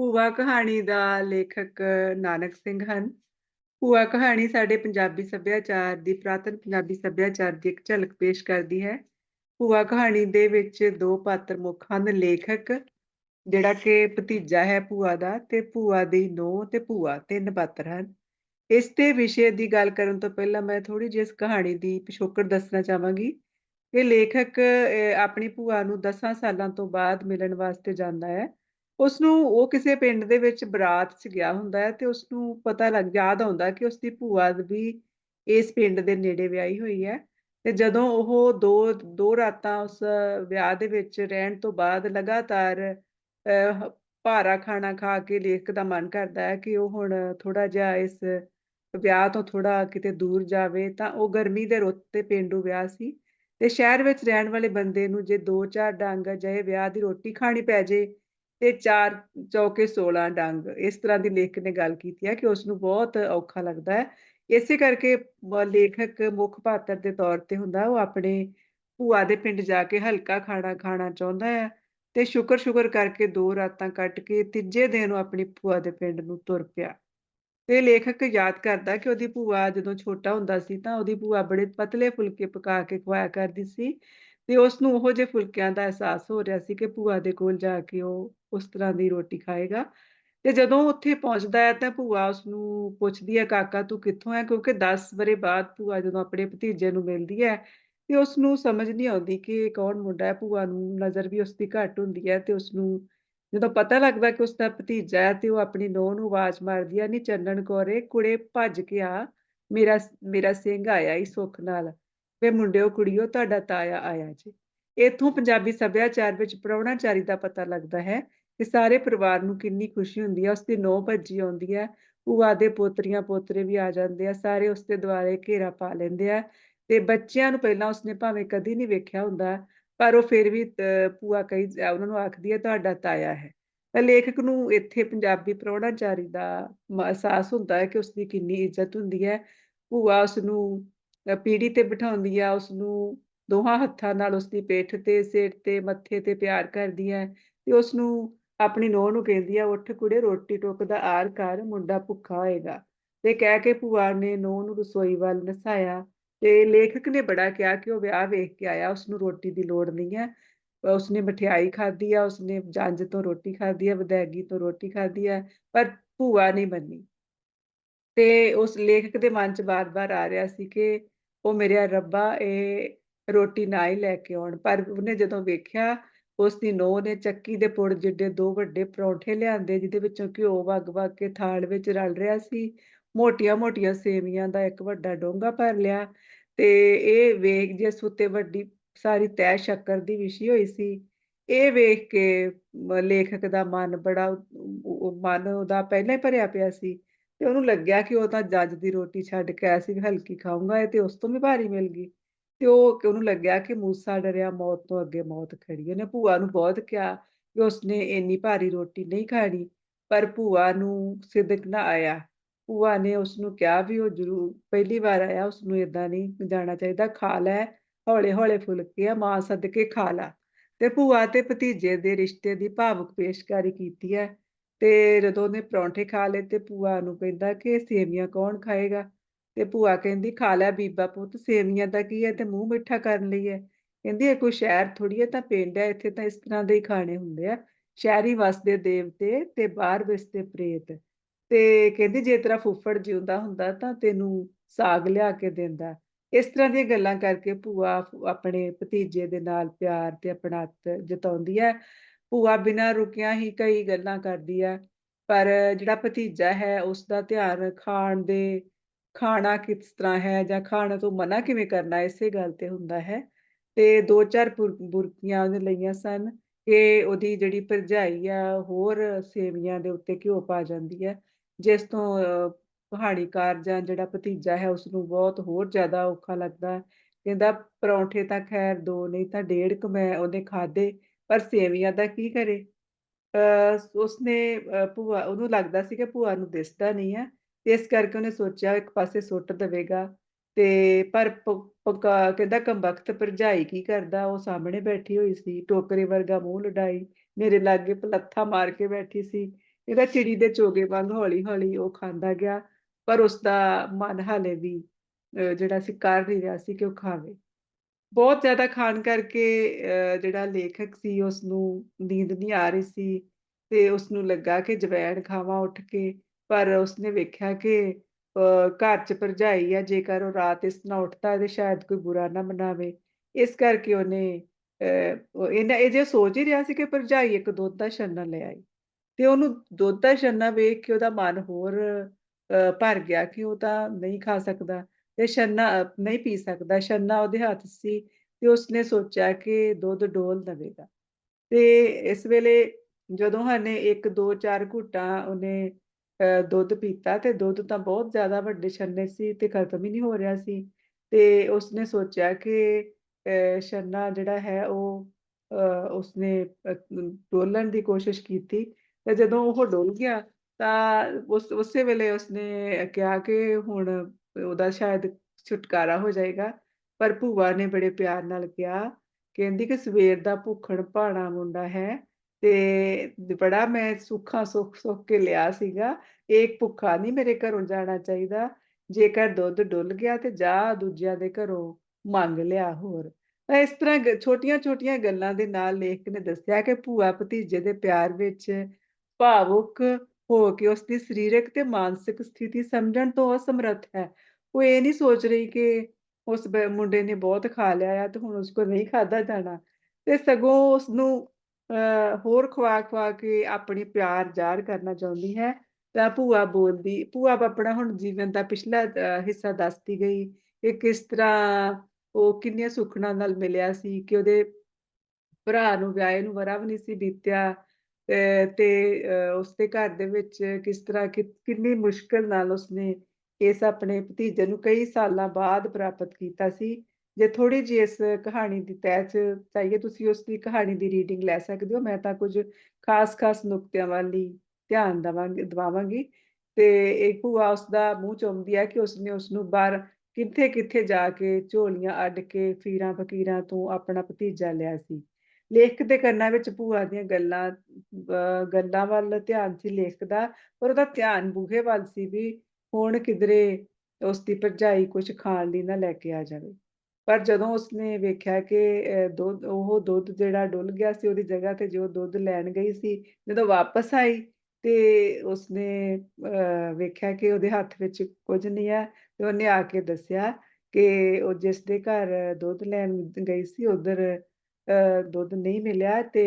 ਭੂਆ ਕਹਾਣੀ ਦਾ ਲੇਖਕ ਨਾਨਕ ਸਿੰਘ ਹਨ। ਭੂਆ ਕਹਾਣੀ ਸਾਡੇ ਪੰਜਾਬੀ ਸੱਭਿਆਚਾਰ ਦੀ ਪੁਰਾਤਨ ਪੰਜਾਬੀ ਸੱਭਿਆਚਾਰ ਦੀ ਇੱਕ ਝਲਕ ਪੇਸ਼ ਕਰਦੀ ਹੈ। ਭੂਆ ਕਹਾਣੀ ਦੇ ਵਿੱਚ ਦੋ ਪਾਤਰ ਮੁੱਖ ਹਨ, ਲੇਖਕ, ਜਿਹੜਾ ਕਿ ਭਤੀਜਾ ਹੈ ਭੂਆ ਦਾ, ਤੇ ਭੂਆ ਦੀ ਨੂੰਹ ਤੇ ਭੂਆ, ਤਿੰਨ ਪਾਤਰ ਹਨ। ਇਸ ਤੇ ਵਿਸ਼ੇ ਦੀ ਗੱਲ ਕਰਨ ਤੋਂ ਪਹਿਲਾਂ ਮੈਂ ਥੋੜੀ ਜਿਹੀ ਇਸ ਕਹਾਣੀ ਦੀ ਪਿਛੋਕੜ ਦੱਸਣਾ ਚਾਹਾਂਗੀ। ਇਹ ਲੇਖਕ ਆਪਣੀ ਭੂਆ ਨੂੰ 10 ਸਾਲਾਂ ਤੋਂ ਬਾਅਦ ਮਿਲਣ ਵਾਸਤੇ ਜਾਂਦਾ ਹੈ। ਉਸਨੂੰ ਉਹ ਕਿਸੇ ਪਿੰਡ ਦੇ ਵਿੱਚ ਬਰਾਤ 'ਚ ਗਿਆ ਹੁੰਦਾ ਹੈ ਤੇ ਉਸਨੂੰ ਪਤਾ ਲੱਗ, ਯਾਦ ਆਉਂਦਾ ਕਿ ਉਸਦੀ ਭੂਆ ਵੀ ਇਸ ਪਿੰਡ ਦੇ ਨੇੜੇ ਵਿਆਹੀ ਹੋਈ ਹੈ ਤੇ ਜਦੋਂ ਉਹ ਦੋ ਦੋ ਰਾਤਾਂ ਉਸ ਵਿਆਹ ਦੇ ਵਿੱਚ ਰਹਿਣ ਤੋਂ ਬਾਅਦ ਲਗਾਤਾਰ ਭਾਰਾ ਖਾਣਾ ਖਾ ਕੇ ਲੇਖਕ ਦਾ ਮਨ ਕਰਦਾ ਹੈ ਕਿ ਉਹ ਹੁਣ ਥੋੜਾ ਜਿਹਾ ਇਸ ਵਿਆਹ ਤੋਂ ਥੋੜਾ ਕਿਤੇ ਦੂਰ ਜਾਵੇ ਤਾਂ ਉਹ ਗਰਮੀ ਦੇ ਰੁੱਤ ਤੇ ਪੇਂਡੂ ਵਿਆਹ ਸੀ ਤੇ ਸ਼ਹਿਰ ਵਿੱਚ ਰਹਿਣ ਵਾਲੇ ਬੰਦੇ ਨੂੰ ਜੇ ਦੋ ਚਾਰ ਡਾਂਗ ਅਜਿਹੇ ਵਿਆਹ ਦੀ ਰੋਟੀ ਖਾਣੀ ਪੈ ਜੇ ਤੇ 4 ਚੌਕੇ 16 ਡੰਗ। ਇਸ ਤਰ੍ਹਾਂ ਦੀ ਲੇਖਕ ਨੇ ਗੱਲ ਕੀਤੀ ਹੈ ਕਿ ਉਸ ਨੂੰ ਬਹੁਤ ਔਖਾ ਲੱਗਦਾ ਹੈ। ਇਸੇ ਕਰਕੇ ਲੇਖਕ ਮੁੱਖ ਪਾਤਰ ਦੇ ਤੌਰ ਤੇ ਹੁੰਦਾ, ਉਹ ਆਪਣੇ ਭੂਆ ਦੇ ਪਿੰਡ ਜਾ ਕੇ ਹਲਕਾ ਖਾਣਾ ਖਾਣਾ ਚਾਹੁੰਦਾ ਹੈ ਤੇ ਸ਼ੁਕਰ ਸ਼ੁਕਰ ਕਰਕੇ ਦੋ ਰਾਤਾਂ ਕੱਟ ਕੇ ਤੀਜੇ ਦਿਨ ਉਹ ਆਪਣੀ ਭੂਆ ਦੇ ਪਿੰਡ ਨੂੰ ਤੁਰ ਪਿਆ। ਤੇ ਲੇਖਕ ਯਾਦ ਕਰਦਾ ਕਿ ਉਹਦੀ ਭੂਆ ਜਦੋਂ ਛੋਟਾ ਹੁੰਦਾ ਸੀ ਤਾਂ ਉਹਦੀ ਭੂਆ ਬੜੇ ਪਤਲੇ ਫੁਲਕੇ ਪਕਾ ਕੇ ਖਵਾਇਆ ਕਰਦੀ ਸੀ ਤੇ ਉਸ ਨੂੰ ਉਹੋ ਜਿਹੇ ਫੁਲਕਿਆਂ ਦਾ ਅਹਿਸਾਸ ਹੋ ਰਿਹਾ ਸੀ ਕਿ ਭੂਆ ਦੇ ਕੋਲ ਜਾ ਕੇ ਉਹ ਉਸ ਤਰ੍ਹਾਂ ਦੀ ਰੋਟੀ ਖਾਏਗਾ। ਤੇ ਜਦੋਂ ਉੱਥੇ ਪਹੁੰਚਦਾ ਹੈ ਤਾਂ ਭੂਆ ਉਸ ਨੂੰ ਪੁੱਛਦੀ ਹੈ, ਕਾਕਾ, ਤੂੰ ਕਿੱਥੋਂ ਹੈ? ਕਿਉਂਕਿ 10 ਵਰੇ ਬਾਅਦ ਭੂਆ ਜਦੋਂ ਆਪਣੇ ਭਤੀਜੇ ਨੂੰ ਮਿਲਦੀ ਹੈ ਤੇ ਉਸ ਨੂੰ ਸਮਝ ਨਹੀਂ ਆਉਂਦੀ ਕਿ ਕੌਣ ਮੁੰਡਾ ਹੈ। ਭੂਆ ਨੂੰ ਨਜ਼ਰ ਵੀ ਉਸ ਦੀ ਘੱਟ ਹੁੰਦੀ ਹੈ ਤੇ ਉਸ ਨੂੰ ਜਦੋਂ ਪਤਾ ਲੱਗਦਾ ਕਿ ਉਸ ਦਾ ਭਤੀਜਾ ਹੈ ਤੇ ਉਹ ਆਪਣੀ ਨੋਹ ਨੂੰ ਆਵਾਜ਼ ਮਾਰਦੀ ਹੈ, ਨੀ ਚੰਨਣ ਕੌਰੇ, ਕੁੜੇ ਭੱਜ ਕੇ ਆ। ਮੇਰਾ ਮੇਰਾ ਸਿੰਘ ਆਇਆ ਈ ਸੁੱਖ ਨਾਲ। ਵੇ ਮੁੰਡਿਓ, ਕੁੜੀਓ, ਤੁਹਾਡਾ ਤਾਇਆ ਆਇਆ ਜੀ। ਇੱਥੋਂ ਪੰਜਾਬੀ ਸੱਭਿਆਚਾਰ ਵਿੱਚ ਪ੍ਰਾਹੁਣਾਚਾਰੀ ਦਾ ਪਤਾ ਲੱਗਦਾ ਹੈ ਕਿ ਸਾਰੇ ਪਰਿਵਾਰ ਨੂੰ ਕਿੰਨੀ ਖੁਸ਼ੀ ਹੁੰਦੀ ਹੈ ਉਸ ਦੀ ਨੂੰਹ ਭੱਜੀ ਆਉਂਦੀ ਹੈ ਭੂਆ ਦੇ ਪੋਤਰੀਆਂ ਪੋਤਰੇ ਵੀ ਆ ਜਾਂਦੇ ਆ ਸਾਰੇ ਉਸ ਦੇ ਦੁਆਲੇ ਘੇਰਾ ਪਾ ਲੈਂਦੇ ਆ ਤੇ ਬੱਚਿਆਂ ਨੂੰ ਪਹਿਲਾਂ ਉਸਨੇ ਭਾਵੇਂ ਕਦੀ ਨਹੀਂ ਵੇਖਿਆ ਹੁੰਦਾ ਪਰ ਉਹ ਫਿਰ ਵੀ ਅ, ਭੂਆ ਕਹੀ ਉਹਨਾਂ ਨੂੰ ਆਖਦੀ ਹੈ ਤੁਹਾਡਾ ਤਾਇਆ ਹੈ। ਤਾਂ ਲੇਖਕ ਨੂੰ ਇੱਥੇ ਪੰਜਾਬੀ ਪ੍ਰਾਹੁਣਾਚਾਰੀ ਦਾ ਅਹਿਸਾਸ ਹੁੰਦਾ ਹੈ ਕਿ ਉਸ ਦੀ ਕਿੰਨੀ ਇੱਜ਼ਤ ਹੁੰਦੀ ਹੈ। ਭੂਆ ਉਸ ਨੂੰ ਅ, ਤੇ ਬਿਠਾਉਂਦੀ ਆ ਉਸ ਨੂੰ ਦੋਹਾਂ ਹੱਥਾਂ ਨਾਲ ਉਸ ਦੀ ਪਿੱਠ ਤੇ, ਸਿਰ ਤੇ, ਮੱਥੇ ਤੇ ਪਿਆਰ ਕਰਦੀ ਹੈ ਤੇ ਉਸ ਨੂੰ ਆਪਣੀ ਨੂੰਹ ਨੂੰ ਕਹਿੰਦੀ ਆ ਉੱਠ ਕੁੜੇ, ਰੋਟੀ ਟੁੱਕ ਦਾ ਆਰ ਕਰ ਮੁੰਡਾ ਭੁੱਖਾ ਹੋਏਗਾ। ਤੇ ਕਹਿ ਕੇ ਭੂਆ ਨੇ ਨੂੰਹ ਨੂੰ ਰਸੋਈ ਵੱਲ ਨਸਾਇਆ ਤੇ ਲੇਖਕ ਨੇ ਬੜਾ ਕਿਹਾ ਕਿ ਉਹ ਵਿਆਹ ਵੇਖ ਕੇ ਆਇਆ ਉਸ ਨੂੰ ਰੋਟੀ ਦੀ ਲੋੜ ਨਹੀਂ ਹੈ। ਉਸਨੇ ਮਠਿਆਈ ਖਾਧੀ ਆ, ਉਸਨੇ ਜੰਜ ਤੋਂ ਰੋਟੀ ਖਾਧੀ ਆ ਵਿਦਾਇਗੀ ਤੋਂ ਰੋਟੀ ਖਾਧੀ ਆ, ਪਰ ਭੂਆ ਨਹੀਂ ਮੰਨੀ। ਤੇ ਉਸ ਲੇਖਕ ਦੇ ਮਨ 'ਚ ਬਾਰ-ਬਾਰ ਆ ਰਿਹਾ ਸੀ ਕਿ ਉਹ ਮੇਰੇ ਰੱਬਾ, ਇਹ ਰੋਟੀ ਨਾ ਹੀ ਲੈ ਕੇ ਆਉਣ। ਪਰ ਉਹਨੇ ਜਦੋਂ ਵੇਖਿਆ ਉਸ ਦੀ ਨੂੰਹ ਨੇ ਚੱਕੀ ਦੇ ਪੁੜ ਜਿੱਡੇ ਦੋ ਵੱਡੇ ਪਰੌਂਠੇ ਲਿਆਂਦੇ, ਜਿਹਦੇ ਵਿੱਚੋਂ ਘਿਓ ਵਗ-ਵਗ ਕੇ ਥਾਲ ਵਿੱਚ ਰਲ ਰਿਹਾ ਸੀ, ਮੋਟੀਆਂ-ਮੋਟੀਆਂ ਸੇਵੀਆਂ ਦਾ ਇੱਕ ਵੱਡਾ ਡੋਂਗਾ ਭਰ ਲਿਆ ਤੇ ਇਹ ਵੇਖ ਜਿਸ ਉੱਤੇ ਵੱਡੀ ਸਾਰੀ ਤਹਿ ਸ਼ੱਕਰ ਦੀ ਵਿਸ਼ੀ ਹੋਈ ਸੀ, ਇਹ ਵੇਖ ਕੇ ਲੇਖਕ ਦਾ ਮਨ ਬੜਾ ਮਨ ਉਹਦਾ ਪਹਿਲਾਂ ਹੀ ਭਰਿਆ ਪਿਆ ਸੀ ਤੇ ਉਹਨੂੰ ਲੱਗਿਆ ਕਿ ਉਹ ਤਾਂ ਜੱਜ ਦੀ ਰੋਟੀ ਛੱਡ ਕੇ ਆਇਆ ਸੀ ਵੀ ਹਲਕੀ ਖਾਊਂਗਾ ਇਹ ਤੇ ਉਸ ਤੋਂ ਵੀ ਭਾਰੀ ਮਿਲ ਗਈ। ਤੇ ਉਹ ਕਿ ਉਹਨੂੰ ਲੱਗਿਆ ਕਿ ਮੂਸਾ ਡਰਿਆ, ਮੌਤ ਤੋਂ ਅੱਗੇ ਮੌਤ ਖੜੀ। ਉਹਨੇ ਭੂਆ ਨੂੰ ਬਹੁਤ ਕਿਹਾ ਕਿ ਉਸਨੇ ਇੰਨੀ ਭਾਰੀ ਰੋਟੀ ਨਹੀਂ ਖਾਣੀ, ਪਰ ਭੂਆ ਨੂੰ ਸਿਦਕ ਨਾ ਆਇਆ। ਭੂਆ ਨੇ ਉਸਨੂੰ ਕਿਹਾ ਵੀ ਉਹ ਜ਼ਰੂਰ, ਪਹਿਲੀ ਵਾਰ ਆਇਆ, ਉਸਨੂੰ ਇਦਾਂ ਨਹੀਂ ਜਾਣਾ ਚਾਹੀਦਾ, ਖਾ ਲੈ ਹੌਲੇ ਹੌਲੇ ਫੁਲਕੇ ਆ, ਮਾਂ ਸਦਕੇ ਖਾ ਲਾ। ਤੇ ਭੂਆ ਤੇ ਭਤੀਜੇ ਦੇ ਰਿਸ਼ਤੇ ਦੀ ਭਾਵੁਕ ਪੇਸ਼ਕਾਰੀ ਕੀਤੀ ਹੈ। ਤੇ ਜਦੋਂ ਉਹਨੇ ਪਰੌਂਠੇ ਖਾ ਲਏ ਤੇ ਭੂਆ ਨੂੰ ਕਹਿੰਦਾ ਕਿ ਸੇਵੀਆਂ ਕੌਣ ਖਾਏਗਾ? ਤੇ ਭੂਆ ਕਹਿੰਦੀ, ਖਾ ਲੈ ਬੀਬਾ ਪੁੱਤ, ਸੇਵੀਆਂ ਦਾ ਕੀ ਹੈ ਤੇ ਮੂੰਹ ਮਿੱਠਾ ਕਰਨ ਲਈ ਹੈ? ਕਹਿੰਦੀ, ਇਹ ਕੋਈ ਸ਼ਹਿਰ ਥੋੜੀ ਹੈ, ਤਾਂ ਪਿੰਡ ਹੈ, ਇੱਥੇ ਤਾਂ ਇਸ ਤਰ੍ਹਾਂ ਦੇ ਹੀ ਖਾਣੇ ਹੁੰਦੇ ਆ। ਸ਼ਹਿਰੀ ਵਸਦੇ ਦੇਵਤੇ ਤੇ ਬਾਹਰ ਵਸਦੇ ਪ੍ਰੇਤ। ਤੇ ਕਹਿੰਦੀ, ਜੇ ਤੇਰਾ ਫੁੱਫੜ ਜਿਉਂਦਾ ਹੁੰਦਾ ਤਾਂ ਤੈਨੂੰ ਸਾਗ ਲਿਆ ਕੇ ਦਿੰਦਾ। ਇਸ ਤਰ੍ਹਾਂ ਦੀਆਂ ਗੱਲਾਂ ਕਰਕੇ ਭੂਆ ਆਪਣੇ ਭਤੀਜੇ ਦੇ ਨਾਲ ਪਿਆਰ ਤੇ ਆਪਣੱਤ ਜਤਾਉਂਦੀ ਹੈ। ਭੂਆ ਬਿਨਾਂ ਰੁਕਿਆ ਹੀ ਕਈ ਗੱਲਾਂ ਕਰਦੀ ਹੈ, ਪਰ ਜਿਹੜਾ ਭਤੀਜਾ ਹੈ ਉਸ ਦਾ ਧਿਆਨ ਖਾਣ ਦੇ ਖਾਣਾ ਕਿਸ ਤਰ੍ਹਾਂ ਹੈ ਜਾਂ ਖਾਣ ਤੋਂ ਮਨਾ ਕਿਵੇਂ ਕਰਨਾ ਇਸੇ ਗੱਲ ਤੇ ਹੁੰਦਾ ਹੈ। ਤੇ ਦੋ ਚਾਰ ਬੁਰਕੀਆਂ ਉਹਨੇ ਲਈਆਂ ਸਨ। ਕਿ ਉਹਦੀ ਜਿਹੜੀ ਭਰਜਾਈ ਆ ਹੋਰ ਸੇਵੀਆਂ ਦੇ ਉੱਤੇ ਘਿਓ ਪਾ ਜਾਂਦੀ ਹੈ। ਜਿਸ ਤੋਂ ਅਹ, ਕਹਾਣੀਕਾਰ ਜਾਂ ਜਿਹੜਾ ਭਤੀਜਾ ਹੈ ਉਸ ਨੂੰ ਬਹੁਤ ਹੋਰ ਜ਼ਿਆਦਾ ਔਖਾ ਲੱਗਦਾ ਹੈ। ਕਹਿੰਦਾ ਪਰੌਂਠੇ ਤਾਂ ਖੈਰ ਦੋ ਨਹੀਂ ਤਾਂ ਡੇਢ ਕੁ ਮੈਂ ਉਹਨੇ ਖਾਦੇ ਪਰ ਸੇਵੀਆਂ ਦਾ ਕੀ ਕਰੇ? ਅਹ ਉਸਨੇ ਅਹ ਭੂਆ ਉਹਨੂੰ ਲੱਗਦਾ ਸੀ ਕਿ ਭੂਆ ਨੂੰ ਦਿਸਦਾ ਨਹੀਂ ਹੈ। ਇਸ ਕਰਕੇ ਉਹਨੇ ਸੋਚਿਆ ਇੱਕ ਪਾਸੇ ਸੁੱਟ ਦੇਵੇਗਾ ਤੇ ਪਰ ਪਕਾ ਕਹਿੰਦਾ ਕੰਬਖਤ ਭਰਜਾਈ ਕੀ ਕਰਦਾ? ਉਹ ਸਾਹਮਣੇ ਬੈਠੀ ਹੋਈ ਸੀ ਟੋਕਰੇ ਵਰਗਾ ਮੂੰਹ ਲੜਾਈ ਮੇਰੇ ਲਾਗੇ ਪਲੱਥਾ ਮਾਰ ਕੇ ਬੈਠੀ ਸੀ। ਇਹਦਾ ਚਿੜੀ ਦੇ ਚੋਗੇ ਵਾਂਗ ਹੌਲੀ-ਹੌਲੀ ਉਹ ਖਾਂਦਾ ਗਿਆ, ਪਰ ਉਸਦਾ ਮਨ ਹਾਲੇ ਵੀ ਅ, ਜਿਹੜਾ ਸੀ ਕਰ ਨਹੀਂ ਰਿਹਾ ਸੀ ਕਿ ਉਹ ਖਾਵੇ। ਬਹੁਤ ਜ਼ਿਆਦਾ ਖਾਣ ਕਰਕੇ ਅ, ਜਿਹੜਾ ਲੇਖਕ ਸੀ ਉਸਨੂੰ ਨੀਂਦ ਨਹੀਂ ਆ ਰਹੀ ਸੀ ਤੇ ਉਸਨੂੰ ਲੱਗਾ ਕਿ ਜਵੈਣ ਖਾਵਾਂ ਉੱਠ ਕੇ, ਪਰ ਉਸਨੇ ਵੇਖਿਆ ਕਿ ਘਰ 'ਚ ਭਰਜਾਈ ਆ ਜੇਕਰ ਉਹ ਰਾਤ ਇਸ ਤਰ੍ਹਾਂ ਉੱਠਦਾ ਤੇ ਸ਼ਾਇਦ ਕੋਈ ਬੁਰਾ ਨਾ ਮਨਾਵੇ। ਇਸ ਕਰਕੇ ਉਹਨੇ ਅ, ਇਹ ਜੇ ਸੋਚ ਹੀ ਰਿਹਾ ਸੀ ਕਿ ਭਰਜਾਈ ਇੱਕ ਦੁੱਧ ਦਾ ਛੰਨਾ ਲੈ ਆਈ। ਤੇ ਉਹਨੂੰ ਦੁੱਧ ਦਾ ਛੰਨਾ ਵੇਖ ਕੇ ਉਹਦਾ ਮਨ ਹੋਰ ਭਰ ਗਿਆ ਕਿ ਉਹ ਤਾਂ ਨਹੀਂ ਖਾ ਸਕਦਾ ਤੇ ਛੰਨਾ ਨਹੀਂ ਪੀ ਸਕਦਾ, ਛੰਨਾ ਉਹਦੇ ਹੱਥ ਸੀ ਤੇ ਉਸਨੇ ਸੋਚਿਆ ਕਿ ਦੁੱਧ ਡੋਲ ਦਵੇਗਾ। ਤੇ ਇਸ ਵੇਲੇ ਜਦੋਂ ਉਹਨੇ 1, 2, 4 ਘੁੱਟਾਂ ਉਹਨੇ ਦੁੱਧ ਪੀਤਾ ਤੇ ਦੁੱਧ ਤਾਂ ਬਹੁਤ ਜ਼ਿਆਦਾ ਵੱਡੇ ਛੰਨੇ ਸੀ ਤੇ ਖਤਮ ਹੀ ਨਹੀਂ ਹੋ ਰਿਹਾ ਸੀ। ਤੇ ਉਸਨੇ ਸੋਚਿਆ ਕਿ ਅ, ਛੰਨਾ ਜਿਹੜਾ ਹੈ ਉਹ ਅ, ਉਸਨੇ ਡੋਲਣ ਦੀ ਕੋਸ਼ਿਸ਼ ਕੀਤੀ ਤੇ ਜਦੋਂ ਉਹ ਡੁੱਲ ਗਿਆ ਤਾਂ ਉਸ ਉਸੇ ਵੇਲੇ ਉਸਨੇ ਕਿਹਾ ਕਿ ਹੁਣ ਉਹਦਾ ਸ਼ਾਇਦ ਛੁਟਕਾਰਾ ਹੋ ਜਾਏਗਾ, ਪਰ ਭੂਆ ਨੇ ਬੜੇ ਪਿਆਰ ਨਾਲ ਕਿਹਾ, ਕਹਿੰਦੀ ਕਿ ਸਵੇਰ ਦਾ ਭੁੱਖਣ ਭਾਣਾ ਮੁੰਡਾ ਹੈ ਤੇ ਬੜਾ ਮੈਂ ਸੁੱਖਾਂ ਸੁੱਖ-ਸੁੱਖ ਕੇ ਲਿਆ ਸੀਗਾ, ਇਹ ਭੁੱਖਾ ਨਹੀਂ ਮੇਰੇ ਘਰੋਂ ਜਾਣਾ ਚਾਹੀਦਾ, ਜੇਕਰ ਦੁੱਧ ਡੁੱਲ ਗਿਆ ਤੇ ਜਾ ਦੂਜਿਆਂ ਦੇ ਘਰੋਂ ਮੰਗ ਲਿਆ ਹੋਰ। ਇਸ ਤਰ੍ਹਾਂ ਛੋਟੀਆਂ-ਛੋਟੀਆਂ ਗੱਲਾਂ ਦੇ ਨਾਲ ਲੇਖਕ ਨੇ ਦੱਸਿਆ ਕਿ ਭੂਆ ਭਤੀਜੇ ਦੇ ਪਿਆਰ ਵਿੱਚ ਭਾਵੁਕ ਹੋ ਕੇ ਉਸਦੀ ਸਰੀਰਕ ਤੇ ਮਾਨਸਿਕ ਸਥਿਤੀ ਸਮਝਣ ਤੋਂ ਅਸਮਰੱਥ ਹੈ। ਉਹ ਇਹ ਨਹੀਂ ਸੋਚ ਰਹੀ ਕਿ ਉਸ ਮੁੰਡੇ ਨੇ ਬਹੁਤ ਖਾ ਲਿਆ ਆ ਤੇ ਹੁਣ ਉਸ ਕੋਲ ਨਹੀਂ ਖਾਧਾ ਜਾਣਾ ਤੇ ਸਗੋਂ ਉਸਨੂੰ ਅ, ਹੋਰ ਖਵਾ-ਖਵਾ ਕੇ ਆਪਣੀ ਪਿਆਰ ਜ਼ਾਹਰ ਕਰਨਾ ਚਾਹੁੰਦੀ ਹੈ। ਤਾਂ ਭੂਆ ਬੋਲਦੀ ਭੂਆ ਆਪਣਾ ਹੁਣ ਜੀਵਨ ਦਾ ਪਿਛਲਾ ਹਿੱਸਾ ਦੱਸਦੀ ਗਈ ਕਿ ਕਿਸ ਤਰ੍ਹਾਂ ਉਹ ਕਿੰਨੀਆਂ ਸੁੱਖਣਾ ਨਾਲ ਮਿਲਿਆ ਸੀ ਕਿ ਉਹਦੇ ਭਰਾ ਨੂੰ ਵਿਆਹੇ ਨੂੰ ਵਰ੍ਹਾ ਵੀ ਨਹੀਂ ਸੀ ਬੀਤਿਆ ਅ, ਤੇ ਅ, ਉਸਦੇ ਘਰ ਦੇ ਵਿੱਚ ਕਿਸ ਤਰ੍ਹਾਂ ਕਿੰਨੀ ਮੁਸ਼ਕਿਲ ਨਾਲ ਉਸਨੇ ਇਸ ਆਪਣੇ ਭਤੀਜੇ ਨੂੰ ਕਈ ਸਾਲਾਂ ਬਾਅਦ ਪ੍ਰਾਪਤ ਕੀਤਾ ਸੀ। ਜੇ ਥੋੜ੍ਹੀ ਜਿਹੀ ਇਸ ਕਹਾਣੀ ਦੀ ਤਹਿ 'ਚ ਚਾਹੀਏ ਤੁਸੀਂ ਉਸਦੀ ਕਹਾਣੀ ਦੀ ਰੀਡਿੰਗ ਲੈ ਸਕਦੇ ਹੋ, ਮੈਂ ਤਾਂ ਕੁਝ ਖ਼ਾਸ-ਖ਼ਾਸ ਨੁਕਤਿਆਂ ਵੱਲ ਧਿਆਨ ਦੇਵਾਂਗੀ ਦਵਾਵਾਂਗੀ ਤੇ ਇਹ ਭੂਆ ਉਸਦਾ ਮੂੰਹ ਚੁੰਮਦੀ ਹੈ ਕਿ ਉਸਨੇ ਉਸਨੂੰ ਬਾਹਰ ਕਿੱਥੇ-ਕਿੱਥੇ ਜਾ ਕੇ ਝੋਲੀਆਂ ਅੱਡ ਕੇ ਫੀਰਾਂ ਫਕੀਰਾਂ ਤੋਂ ਆਪਣਾ ਭਤੀਜਾ ਲਿਆ ਸੀ। ਲੇਖਕ ਦੇ ਕੰਨਾਂ ਵਿੱਚ ਭੂਆ ਦੀਆਂ ਗੱਲਾਂ ਅ, ਗੱਲਾਂ ਵੱਲ ਧਿਆਨ ਸੀ ਲੇਖਕ ਦਾ, ਪਰ ਉਹਦਾ ਧਿਆਨ ਬੂਹੇ ਵੱਲ ਸੀ ਵੀ ਹੁਣ ਕਿਧਰੇ ਉਸਦੀ ਭਰਜਾਈ ਕੁਛ ਖਾਣ ਲਈ ਨਾ ਲੈ ਕੇ ਆ ਜਾਵੇ। ਪਰ ਜਦੋਂ ਉਸਨੇ ਵੇਖਿਆ ਕਿ ਦੁੱਧ ਉਹ ਦੁੱਧ ਜਿਹੜਾ ਡੁੱਲ ਗਿਆ ਸੀ ਉਹਦੀ ਜਗ੍ਹਾ ਤੇ ਜੋ ਦੁੱਧ ਲੈਣ ਗਈ ਸੀ, ਜਦੋਂ ਵਾਪਸ ਆਈ ਤੇ ਉਸਨੇ ਵੇਖਿਆ ਕਿ ਉਹਦੇ ਹੱਥ ਵਿੱਚ ਕੁਝ ਨਹੀਂ ਹੈ ਤੇ ਉਹਨੇ ਆ ਕੇ ਦੱਸਿਆ ਕਿ ਉਹ ਜਿਸ ਦੇ ਘਰ ਦੁੱਧ ਲੈਣ ਗਈ ਸੀ ਉਧਰ ਅ, ਦੁੱਧ ਨਹੀਂ ਮਿਲਿਆ ਤੇ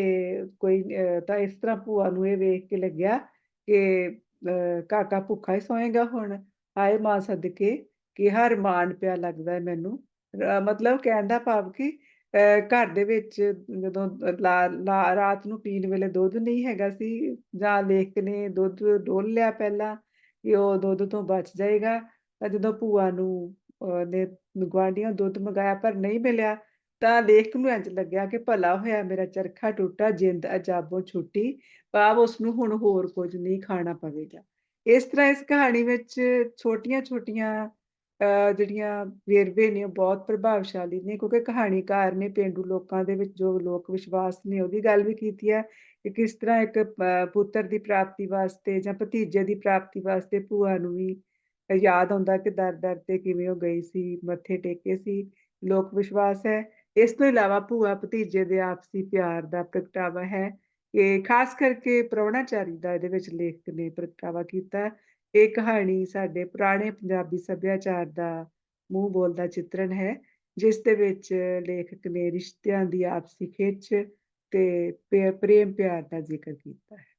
ਕੋਈ ਤਾਂ ਇਸ ਤਰ੍ਹਾਂ ਭੂਆ ਨੂੰ ਇਹ ਵੇਖ ਕੇ ਲੱਗਿਆ ਕਿ ਅ, ਕਾਕਾ ਭੁੱਖਾ ਹੀ ਸੋਏਗਾ ਹੁਣ, ਹਾਏ ਮਾਂ ਸਦਕੇ ਕਿ ਹਰ ਹਰਮਾਨ ਪਿਆ ਲੱਗਦਾ ਮੈਨੂੰ। ਮਤਲਬ ਕਹਿਣ ਦਾ ਭਾਵ ਕਿ ਘਰ ਦੇ ਵਿੱਚ ਜਦੋਂ ਰਾਤ ਨੂੰ ਪੀਣ ਵੇਲੇ ਦੁੱਧ ਨਹੀਂ ਹੈਗਾ ਸੀ ਜਾਂ ਲੇਖਕ ਨੇ ਦੁੱਧ ਡੋਲ ਲਿਆ ਪਹਿਲਾਂ ਕਿ ਉਹ ਦੁੱਧ ਤੋਂ ਬਚ ਜਾਏਗਾ, ਤਾਂ ਜਦੋਂ ਭੂਆ ਨੂੰ ਨੇ ਗੁਆਂਢੀਆਂ ਦੁੱਧ ਮੰਗਾਇਆ ਪਰ ਨਹੀਂ ਮਿਲਿਆ, ਤਾਂ ਲੇਖਕ ਨੂੰ ਇੰਝ ਲੱਗਿਆ ਕਿ ਭਲਾ ਹੋਇਆ ਮੇਰਾ ਚਰਖਾ ਟੁੱਟਾ ਜਿੰਦ ਅਜਾਬੋਂ ਛੁੱਟੀ, ਭਾਵ ਉਸਨੂੰ ਹੁਣ ਹੋਰ ਕੁਝ ਨਹੀਂ ਖਾਣਾ ਪਵੇਗਾ। ਇਸ ਤਰ੍ਹਾਂ ਇਸ ਕਹਾਣੀ ਵਿੱਚ ਛੋਟੀਆਂ-ਛੋਟੀਆਂ ਜਿਹੜੀਆਂ ਵੇਰਵੇ ਨੇ ਉਹ ਬਹੁਤ ਪ੍ਰਭਾਵਸ਼ਾਲੀ ਨੇ ਕਿਉਂਕਿ ਕਹਾਣੀਕਾਰ ਨੇ ਪੇਂਡੂ ਲੋਕਾਂ ਦੇ ਵਿੱਚ ਜੋ ਲੋਕ ਵਿਸ਼ਵਾਸ ਨੇ ਉਹਦੀ ਗੱਲ ਵੀ ਕੀਤੀ ਹੈ ਕਿ ਕਿਸ ਤਰ੍ਹਾਂ ਇੱਕ ਪੁੱਤਰ ਦੀ ਪ੍ਰਾਪਤੀ ਵਾਸਤੇ ਜਾਂ ਭਤੀਜੇ ਦੀ ਪ੍ਰਾਪਤੀ ਵਾਸਤੇ ਭੂਆ ਨੂੰ ਵੀ ਯਾਦ ਆਉਂਦਾ ਕਿ ਦਰ-ਦਰ ਤੇ ਕਿਵੇਂ ਉਹ ਗਈ ਸੀ, ਮੱਥੇ ਟੇਕੇ ਸੀ, ਲੋਕ ਵਿਸ਼ਵਾਸ ਹੈ। ਇਸ ਤੋਂ ਇਲਾਵਾ ਭੂਆ ਭਤੀਜੇ ਦੇ ਆਪਸੀ ਪਿਆਰ ਦਾ ਪ੍ਰਗਟਾਵਾ ਹੈ ਕਿ ਖ਼ਾਸ ਕਰਕੇ ਪ੍ਰਾਹੁਣਾਚਾਰੀ ਦਾ ਇਹਦੇ ਵਿੱਚ ਲੇਖਕ ਨੇ ਪ੍ਰਗਟਾਵਾ ਕੀਤਾ। ਇਹ ਕਹਾਣੀ ਸਾਡੇ ਪੁਰਾਣੇ ਪੰਜਾਬੀ ਸੱਭਿਆਚਾਰ ਦਾ ਮੂੰਹ ਬੋਲਦਾ ਚਿੱਤਰਣ ਹੈ, ਜਿਸ ਦੇ ਵਿੱਚ ਲੇਖਕ ਨੇ ਰਿਸ਼ਤਿਆਂ ਦੀ ਆਪਸੀ ਖਿੱਚ ਤੇ ਪੇ ਪ੍ਰੇਮ ਪਿਆਰ ਦਾ ਜ਼ਿਕਰ ਕੀਤਾ ਹੈ।